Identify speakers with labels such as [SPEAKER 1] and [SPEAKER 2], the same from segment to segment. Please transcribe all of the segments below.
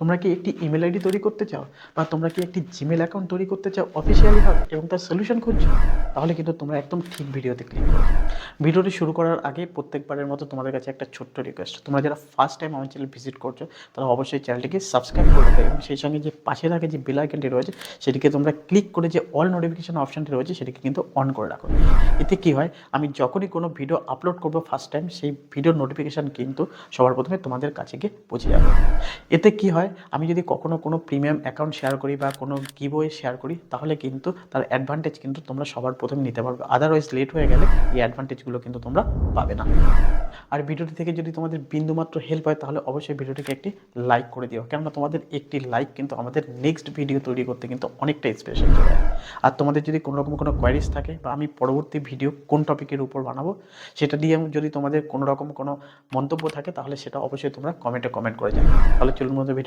[SPEAKER 1] তোমরা কি একটি ইমেল আইডি তৈরি করতে চাও? বা তোমরা কি একটি জিমেল অ্যাকাউন্ট তৈরি করতে চাও অফিসিয়ালিভাবে এবং তার সলিউশন খুঁজছো? তাহলে কিন্তু তোমরা একদম ঠিক ভিডিওতে ক্লিক করো ভিডিওটি শুরু করার আগে প্রত্যেকবারের মতো তোমাদের কাছে একটা ছোট্ট রিকোয়েস্ট তোমরা যারা ফার্স্ট টাইম আমার চ্যানেল ভিজিট করছ, তারা অবশ্যই চ্যানেলটিকে সাবস্ক্রাইব করে দেবে এবং সেই সঙ্গে যে পাশে থাকে যে বেল আইকনটি রয়েছে, সেটিকে তোমরা ক্লিক করে যে অল নোটিফিকেশন অপশনটি রয়েছে, সেটিকে কিন্তু অন করে রাখো। এতে কি হয়? আমি যখনই কোনো ভিডিও আপলোড করব ফার্স্ট টাইম সেই ভিডিওর নোটিফিকেশান কিন্তু সবার প্রথমে তোমাদের কাছে গিয়ে পৌঁছে যাবে। এতে কি হয়? আমি যদি কখনো কোনো প্রিমিয়াম অ্যাকাউন্ট শেয়ার করি বা কোনো গিভওয়ে শেয়ার করি, তাহলে কিন্তু তার অ্যাডভান্টেজ কিন্তু তোমরা সবার প্রথমে নিতে পারবে। আদারওয়াইজ লেট হয়ে গেলে এই অ্যাডভান্টেজগুলো কিন্তু তোমরা পাবে না। আর ভিডিওটি থেকে যদি তোমাদের বিন্দুমাত্র হেল্প হয়, তাহলে অবশ্যই ভিডিওটিকে একটি লাইক করে দিও। কেননা তোমাদের একটি লাইক কিন্তু আমাদের নেক্সট ভিডিও তৈরি করতে কিন্তু অনেকটা ইন্সপিরেশন যোগায় আর তোমাদের যদি কোনো রকম কোনো কোয়ারিজ থাকে বা আমি পরবর্তী ভিডিও কোন টপিকের উপর বানাবো, সেটা দিয়ে যদি তোমাদের কোনো রকম কোনো মন্তব্য থাকে, তাহলে সেটা অবশ্যই তোমরা কমেন্টে কমেন্ট করে যাবে তাহলে চলুন মধ্যে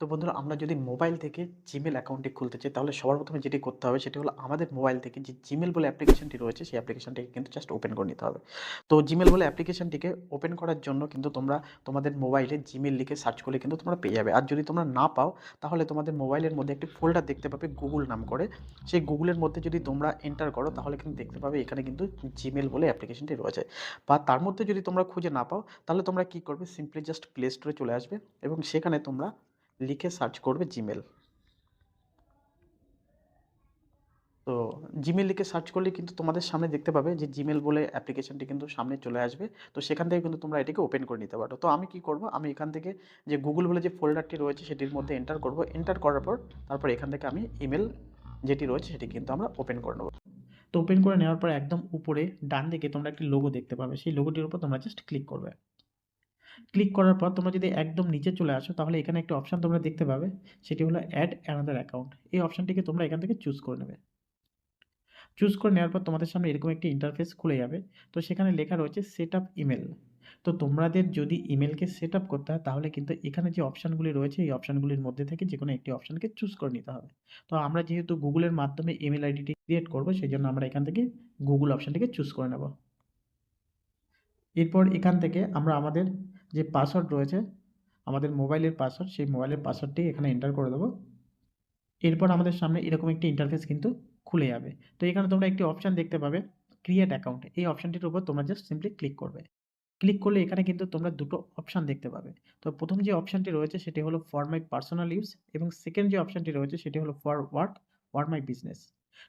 [SPEAKER 1] তো বন্ধুরা, আমরা যদি মোবাইল থেকে জিমেল অ্যাকাউন্টটি খুলতে চাই, তাহলে সবার প্রথমে যেটি করতে হবে সেটি হলো আমাদের মোবাইল থেকে যে জিমেল বলে অ্যাপ্লিকেশনটি রয়েছে, সেই অ্যাপ্লিকেশনটিকে কিন্তু জাস্ট ওপেন করে নিতে হবে। তো জিমেল বলে অ্যাপ্লিকেশনটিকে ওপেন করার জন্য কিন্তু তোমরা তোমাদের মোবাইলে জিমেল লিখে সার্চ করলে কিন্তু তোমরা পেয়ে যাবে। আর যদি তোমরা না পাও, তাহলে তোমাদের মোবাইলের মধ্যে একটি ফোল্ডার দেখতে পাবে গুগল নাম করে। সেই গুগলের মধ্যে যদি তোমরা এন্টার করো, তাহলে কিন্তু দেখতে পাবে এখানে কিন্তু জিমেল বলে অ্যাপ্লিকেশনটি রয়েছে। বা তার মধ্যে যদি তোমরা খুঁজে না পাও, তাহলে তোমরা কী করবে? সিম্পলি জাস্ট প্লে স্টোরে চলে আসবে এবং সেখানে তোমরা লিখে সার্চ করবে জিমেল তো জিমেল লিখে সার্চ করলে কিন্তু তোমাদের সামনে দেখতে পাবে যে জিমেল বলে অ্যাপ্লিকেশনটি কিন্তু সামনে চলে আসবে। তো সেখান থেকে কিন্তু তোমরা এটিকে ওপেন করে নিতে পারো। তো আমি কি করব? আমি এখান থেকে যে গুগল বলে যে ফোল্ডারটি রয়েছে সেটির মধ্যে এন্টার করব। এন্টার করার পর তারপর এখান থেকে আমি ইমেল যেটি রয়েছে সেটি কিন্তু আমরা ওপেন করে নেব। তো ওপেন করে নেওয়ার পর একদম উপরে ডান দিকে তোমরা একটি লোগো দেখতে পাবে। সেই লোগোটির উপর তোমরা জাস্ট ক্লিক করবে। ক্লিক করার পর তোমরা যদি একদম নিচে চলে আসো, তাহলে এখানে একটা অপশান তোমরা দেখতে পাবে, সেটি হলো অ্যাড অ্যানাদার অ্যাকাউন্ট এই অপশানটিকে তোমরা এখান থেকে চুজ করে নেবে। চুজ করে নেওয়ার পর তোমাদের সামনে এরকম একটি ইন্টারফেস খুলে যাবে। তো সেখানে লেখা রয়েছে সেট আপ ইমেল তো তোমাদের যদি ইমেলকে সেট আপ করতে হয়, তাহলে কিন্তু এখানে যে অপশানগুলি রয়েছে, এই অপশানগুলির মধ্যে থেকে যে কোনো একটি অপশানকে চুজ করে নিতে হবে। তো আমরা যেহেতু গুগলের মাধ্যমে ইমেল আইডিটি ক্রিয়েট করব সেই জন্য আমরা এখান থেকে গুগল অপশানটিকে চুজ করে নেব। এরপর এখান থেকে আমরা আমাদের যে পাসওয়ার্ড রয়েছে, আমাদের মোবাইলের পাসওয়ার্ড সেই মোবাইলের পাসওয়ার্ডটি এখানে এন্টার করে দেবো। এরপর আমাদের সামনে এরকম একটি ইন্টারফেস কিন্তু খুলে যাবে। তো এখানে তোমরা একটি অপশান দেখতে পাবে ক্রিয়েট অ্যাকাউন্ট এই অপশানটির উপর তোমরা জাস্ট সিম্পলি ক্লিক করবে। ক্লিক করলে এখানে কিন্তু তোমরা দুটো অপশান দেখতে পাবে। তো প্রথম যে অপশানটি রয়েছে, সেটি হলো ফর মাই পার্সোনাল ইউজ এবং সেকেন্ড যে অপশানটি রয়েছে, সেটি হলো for work or my business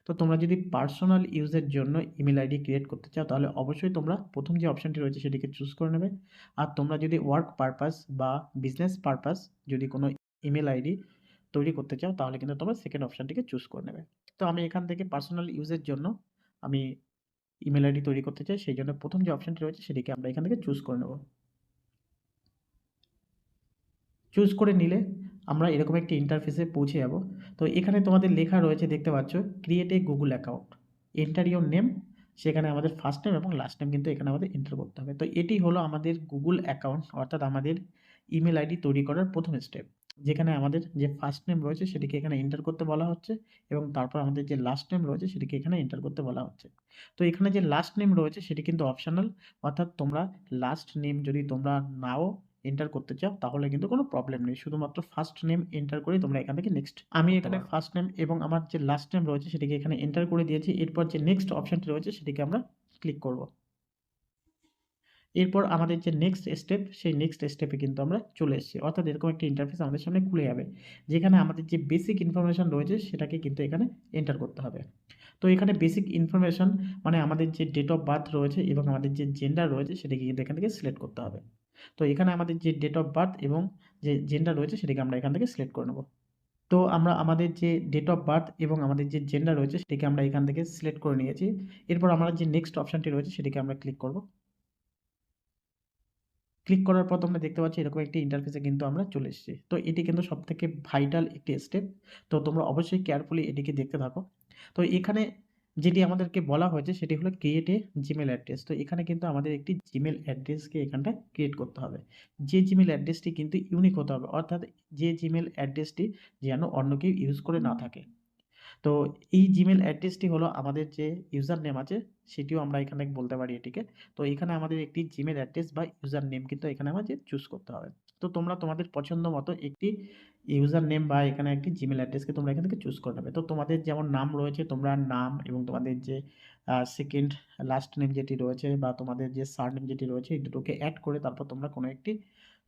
[SPEAKER 1] তো তোমরা যদি পার্সোনাল ইউজের জন্য ইমেল আইডি ক্রিয়েট করতে চাও, তাহলে অবশ্যই তোমরা প্রথম যে অপশানটি রয়েছে সেটিকে চুজ করে নেবে। আর তোমরা যদি ওয়ার্ক পারপাস বা বিজনেস পারপাস যদি কোনো ইমেল আইডি তৈরি করতে চাও, তাহলে কিন্তু তোমরা সেকেন্ড অপশানটিকে চুজ করে নেবে। তো আমি এখান থেকে পার্সোনাল ইউজের জন্য আমি ইমেল আইডি তৈরি করতে চাই, সেই জন্য প্রথম যে অপশানটি রয়েছে সেটিকে আমরা এখান থেকে চুজ করে নেব। চুজ করে নিলে আমরা এরকম একটি ইন্টারফেসে পৌঁছে যাব। তো এখানে তোমাদের লেখা রয়েছে, দেখতে পাচ্ছ create a Google account enter your name সেখানে আমাদের ফার্স্ট নেম এবং লাস্ট নেম কিন্তু এখানে আমাদের এন্টার করতে হবে। তো এটি হলো আমাদের গুগল অ্যাকাউন্ট অর্থাৎ আমাদের ইমেল আইডি তৈরি করার প্রথম স্টেপ যেখানে আমাদের যে ফার্স্ট নেম রয়েছে, সেটিকে এখানে এন্টার করতে বলা হচ্ছে এবং তারপর আমাদের যে লাস্ট নেম রয়েছে, সেটিকে এখানে এন্টার করতে বলা হচ্ছে। তো এখানে যে লাস্ট নেম রয়েছে, সেটি কিন্তু অপশনাল অর্থাৎ তোমরা লাস্ট নেম যদি তোমরা নাও এন্টার করতে চাও তাহলে কিন্তু কোনো প্রবলেম নেই। শুধুমাত্র ফার্স্ট নেম এন্টার করে তোমরা এখান থেকে নেক্সট আমি এখানে ফার্স্ট নেম এবং আমার যে লাস্ট নেম রয়েছে সেটিকে এখানে এন্টার করে দিয়েছি। এরপর যে নেক্সট অপশানটি রয়েছে সেটিকে আমরা ক্লিক করব। এরপর আমাদের যে নেক্সট স্টেপ সেই নেক্সট স্টেপে কিন্তু আমরা চলে এসেছি। অর্থাৎ এরকম একটি ইন্টারফেস আমাদের সামনে খুলে যাবে যেখানে আমাদের যে বেসিক ইনফরমেশন রয়েছে সেটাকে কিন্তু এখানে এন্টার করতে হবে। তো এখানে বেসিক ইনফরমেশন মানে আমাদের যে ডেট অফ বার্থ রয়েছে এবং আমাদের যে জেন্ডার রয়েছে সেটাকে কিন্তু এখান থেকে সিলেক্ট করতে হবে। তো এখানে আমাদের যে ডেট অফ বার্থ এবং যে জেন্ডার রয়েছে সেটাকে আমরা এখান থেকে সিলেক্ট করে নেব। তো আমরা আমাদের যে ডেট অফ বার্থ এবং আমাদের যে জেন্ডার রয়েছে সেটাকে আমরা এখান থেকে সিলেক্ট করে নিয়েছি। এরপর আমরা যে নেক্সট অপশানটি রয়েছে সেটাকে আমরা ক্লিক করব। ক্লিক করার পর তোমরা দেখতে পাচ্ছ এরকম একটি ইন্টারফেসে কিন্তু আমরা চলে এসেছি। তো এটি কিন্তু সবথেকে ভাইটাল একটি স্টেপ তো তোমরা অবশ্যই কেয়ারফুলি এটিকে দেখতে থাকো। তো এখানে যেটি আমাদেরকে বলা হয়েছে সেটি হলো ক্রিয়েট এ জিমেল অ্যাড্রেস তো এখানে কিন্তু আমাদের একটি জিমেল অ্যাড্রেসকে এখানটা ক্রিয়েট করতে হবে। যে জিমেল অ্যাড্রেসটি কিন্তু ইউনিক হতে হবে, অর্থাৎ যে জিমেল অ্যাড্রেসটি যেন অন্য কেউ ইউজ করে না থাকে। তো এই জিমেল অ্যাড্রেসটি হলো আমাদের যে ইউজার নেম আছে, সেটিও আমরা এখানে বলতে পারি এটিকে। তো এখানে আমাদের একটি জিমেল অ্যাড্রেস বা ইউজার নেম কিন্তু এখানে আমাদের চুজ করতে হবে। তো তোমরা তোমাদের পছন্দ মতো একটি ইউজার নেম বা এখানে একটি জিমেল অ্যাড্রেসকে তোমরা এখান থেকে চুজ করে নেবে। তো তোমাদের যেমন নাম রয়েছে, তোমরা নাম এবং তোমাদের যে সেকেন্ড লাস্ট নেম যেটি রয়েছে বা তোমাদের যে সার নেম যেটি রয়েছে, এই দুটোকে অ্যাড করে তারপর তোমরা কোনো একটি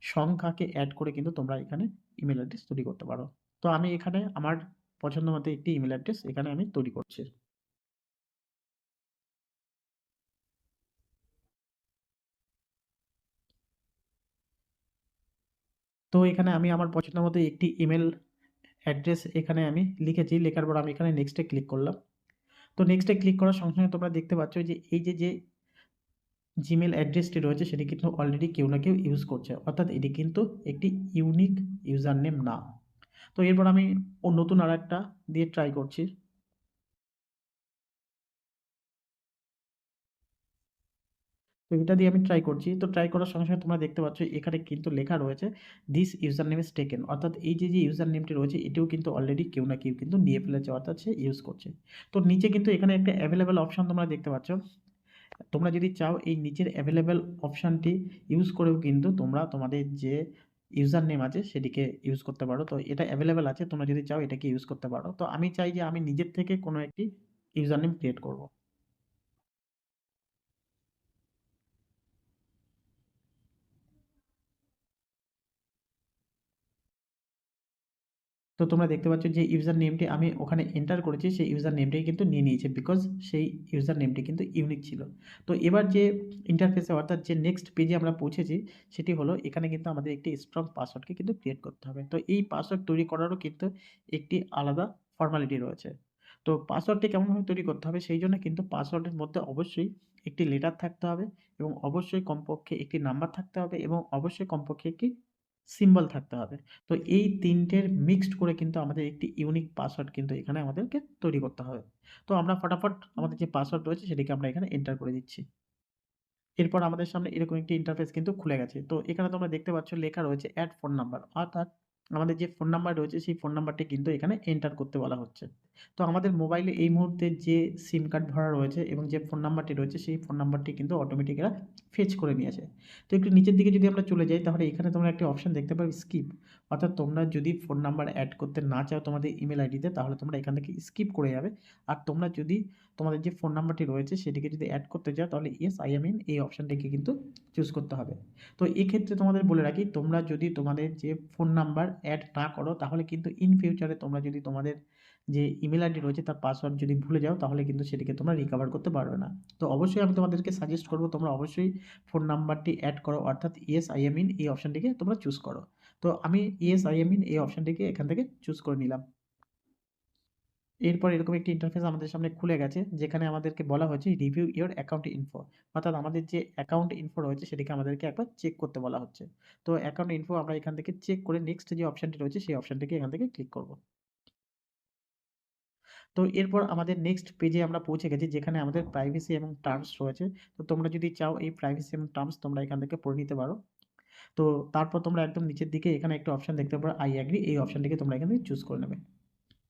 [SPEAKER 1] সংখ্যাকে অ্যাড করে কিন্তু তোমরা এখানে ইমেল অ্যাড্রেস তৈরি করতে পারো। তো আমি এখানে আমার পছন্দ মতো একটি ইমেল অ্যাড্রেস এখানে আমি তৈরি করছি। তো এখানে আমি আমার পছন্দ মতো একটি ইমেল অ্যাড্রেস এখানে আমি লিখেছি। লেখার পর আমি এখানে নেক্সটে ক্লিক করলাম। তো নেক্সটে ক্লিক করার সঙ্গে সঙ্গে তোমরা দেখতে পাচ্ছ যে এই যে যে জিমেল অ্যাড্রেসটি রয়েছে, সেটি কিন্তু অলরেডি কেউ না কেউ ইউজ করছে। অর্থাৎ এটি কিন্তু একটি ইউনিক ইউজার নেম না। তো এরপর আমি নতুন আর একটা দিয়ে ট্রাই করছি। তো এটা দিয়ে আমি ট্রাই করছি। তো ট্রাই করার সঙ্গে সঙ্গে তোমরা দেখতে পাচ্ছ, এখানে কিন্তু লেখা রয়েছে this user name is taken অর্থাৎ এই যে যে ইউজার নেমটি রয়েছে, এটিও কিন্তু অলরেডি কেউ না কেউ কিন্তু নিয়ে ফেলেছে, অর্থাৎ সে ইউজ করছে। তো নিচে কিন্তু এখানে একটা অ্যাভেলেবেল অপশন তোমরা দেখতে পাচ্ছ। তোমরা যদি চাও, এই নিচের অ্যাভেলেবেল অপশানটি ইউজ করেও কিন্তু তোমরা তোমাদের যে ইউজার নেম আছে, সেটিকে ইউজ করতে পারো। তো এটা অ্যাভেলেবেল আছে, তোমরা যদি চাও, এটাকে ইউজ করতে পারো। তো আমি চাই যে, আমি নিজের থেকে কোনো একটি ইউজার নেম ক্রিয়েট করব। তো তোমরা দেখতে পাচ্ছ যে ইউজার নেমটি আমি ওখানে এন্টার করেছি, সেই ইউজার নেমটাই কিন্তু নিয়ে নিয়েছে বিকজ সেই ইউজার নেমটি কিন্তু ইউনিক ছিল। তো এবার যে ইন্টারফেসে অর্থাৎ যে নেক্সট পেজে আমরা পৌঁছেছি, সেটি হলো এখানে কিন্তু আমাদের একটি স্ট্রং পাসওয়ার্ডকে কিন্তু ক্রিয়েট করতে হবে। তো এই পাসওয়ার্ড তৈরি করারও কিন্তু একটি আলাদা ফর্মালিটি রয়েছে। তো পাসওয়ার্ডটি কেমনভাবে তৈরি করতে হবে, সেই জন্য কিন্তু পাসওয়ার্ডের মধ্যে অবশ্যই একটি লেটার থাকতে হবে এবং অবশ্যই কমপক্ষে একটি নাম্বার থাকতে হবে এবং অবশ্যই কমপক্ষে একটি সিম্বল থাকতে হবে। তো এই তিনটের মিক্সড করে কিন্তু আমাদের একটি ইউনিক পাসওয়ার্ড কিন্তু এখানে আমাদেরকে তৈরি করতে হবে। তো আমরা ফটাফট আমাদের যে পাসওয়ার্ড রয়েছে সেটিকে আমরা এখানে এন্টার করে দিচ্ছি। এরপর আমাদের সামনে এরকম একটি ইন্টারফেস কিন্তু খুলে গেছে। তো এখানে তোমরা দেখতে পাচ্ছ লেখা রয়েছে অ্যাড ফোন নাম্বার অর্থাৎ আমাদের যে ফোন নাম্বার রয়েছে, সেই ফোন নাম্বারটি কিন্তু এখানে এন্টার করতে বলা হচ্ছে। তো আমাদের মোবাইলে এই মুহূর্তে যে সিম কার্ড ভরা রয়েছে এবং যে ফোন নাম্বারটি রয়েছে, সেই ফোন নাম্বারটি কিন্তু অটোমেটিক এরা ফেচ করে নিয়েছে। তো একটু নিচের দিকে যদি আমরা চলে যাই, তাহলে এখানে তোমরা একটি অপশান দেখতে পাবে স্কিপ অর্থাৎ তোমরা যদি ফোন নাম্বার অ্যাড করতে না চাও তোমাদের ইমেল আইডিতে তাহলে তোমরা এখান থেকে স্কিপ করে যাবে। আর তোমরা যদি তোমাদের যে ফোন নাম্বারটি রয়েছে সেটিকে যদি অ্যাড করতে চাও তাহলে ইয়েস আই এম ইন এই অপশানটিকে কিন্তু চুজ করতে হবে। তো এক্ষেত্রে তোমাদের বলে রাখি, তোমরা যদি তোমাদের যে ফোন নাম্বার অ্যাড না করো, তাহলে কিন্তু ইন ফিউচারে তোমরা যদি তোমাদের যে ইমেল আইডি রয়েছে তার পাসওয়ার্ড যদি ভুলে যাও, তাহলে কিন্তু সেটিকে তোমরা রিকভার করতে পারবে না। তো অবশ্যই আমি তোমাদেরকে সাজেস্ট করব, তোমরা অবশ্যই ফোন নাম্বারটি অ্যাড করো, অর্থাৎ ইয়েস আই এম ইন এই অপশানটিকে তোমরা চুজ করো। তো আমি ইয়েস আই এম ইন এই অপশানটিকে এখান থেকে চুজ করে নিলাম। এরপর এরকম একটি ইন্টারফেস আমাদের সামনে খুলে গেছে, যেখানে আমাদেরকে বলা হয়েছে রিভিউ ইওর অ্যাকাউন্ট ইনফো অর্থাৎ আমাদের যে অ্যাকাউন্ট ইনফো রয়েছে সেটিকে আমাদেরকে একবার চেক করতে বলা হচ্ছে। তো অ্যাকাউন্ট ইনফো আমরা এখান থেকে চেক করে নেক্সট যে অপশানটি রয়েছে সেই অপশানটিকে এখান থেকে ক্লিক করব। তো এরপর আমাদের নেক্সট পেজে আমরা পৌঁছে গেছি, যেখানে আমাদের প্রাইভেসি এবং টার্মস রয়েছে। তো তোমরা যদি চাও এই প্রাইভেসি এবং টার্মস তোমরা এখান থেকে পড়ে নিতে পারো। তো তারপর তোমরা একদম নিচের দিকে এখানে একটা অপশান দেখতে পারো আই অ্যাগ্রি এই অপশানটিকে তোমরা এখান চুজ করে নেবে।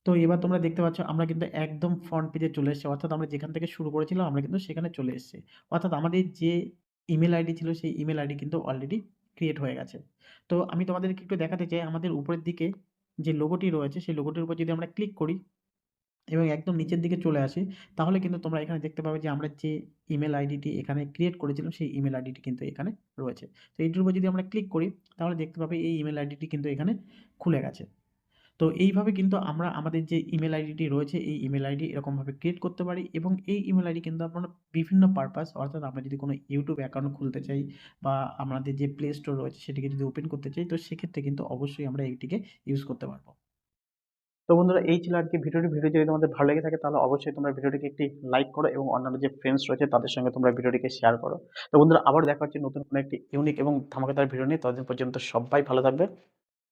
[SPEAKER 1] তো এবার তোমরা দেখতে পাচ্ছ, আমরা কিন্তু একদম ফ্রন্ট পেজে চলে এসেছি, অর্থাৎ আমরা যেখান থেকে শুরু করেছিলাম, আমরা কিন্তু সেখানে চলে এসেছি। অর্থাৎ আমাদের যে ইমেল আইডি ছিল, সেই ইমেল আইডি কিন্তু অলরেডি ক্রিয়েট হয়ে গেছে। তো আমি তোমাদেরকে একটু দেখাতে চাই, আমাদের উপরের দিকে যে লোগোটি রয়েছে, সেই লোগোটির উপর যদি আমরা ক্লিক করি এবং একদম নিচের দিকে চলে আসি, তাহলে কিন্তু তোমরা এখানে দেখতে পাবে যে আমরা যে ইমেল আইডিটি এখানে ক্রিয়েট করেছিলাম, সেই ইমেল আইডিটি কিন্তু এখানে রয়েছে। তো এইটির উপর যদি আমরা ক্লিক করি, তাহলে দেখতে পাবে এই ইমেল আইডিটি কিন্তু এখানে খুলে গেছে। তো এইভাবে কিন্তু আমরা আমাদের যে ইমেল আইডিটি রয়েছে, এই ইমেল আইডি এরকমভাবে ক্রিয়েট করতে পারি এবং এই ইমেল আইডি কিন্তু আমরা বিভিন্ন পারপাস অর্থাৎ আমরা যদি কোনো ইউটিউব অ্যাকাউন্ট খুলতে চাই বা আমাদের যে প্লে স্টোর রয়েছে, সেটিকে যদি ওপেন করতে চাই, তো সেক্ষেত্রে কিন্তু অবশ্যই আমরা এইটিকে ইউজ করতে পারব। তো বন্ধুরা, এই ছিল আজকে ভিডিওটি। ভিডিও যদি তোমাদের ভালো লেগে থাকে, তাহলে অবশ্যই তোমরা ভিডিওটিকে একটি লাইক করো এবং অন্যান্য যে ফ্রেন্ডস রয়েছে, তাদের সঙ্গে তোমরা ভিডিওটিকে শেয়ার করো। তো বন্ধুরা, আবার দেখা হচ্ছে নতুন কোনো একটি ইউনিক এবং ধামাকাদার ভিডিও নিয়ে। ততদিন পর্যন্ত সবাই ভালো থাকবে।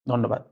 [SPEAKER 1] ধন্যবাদ।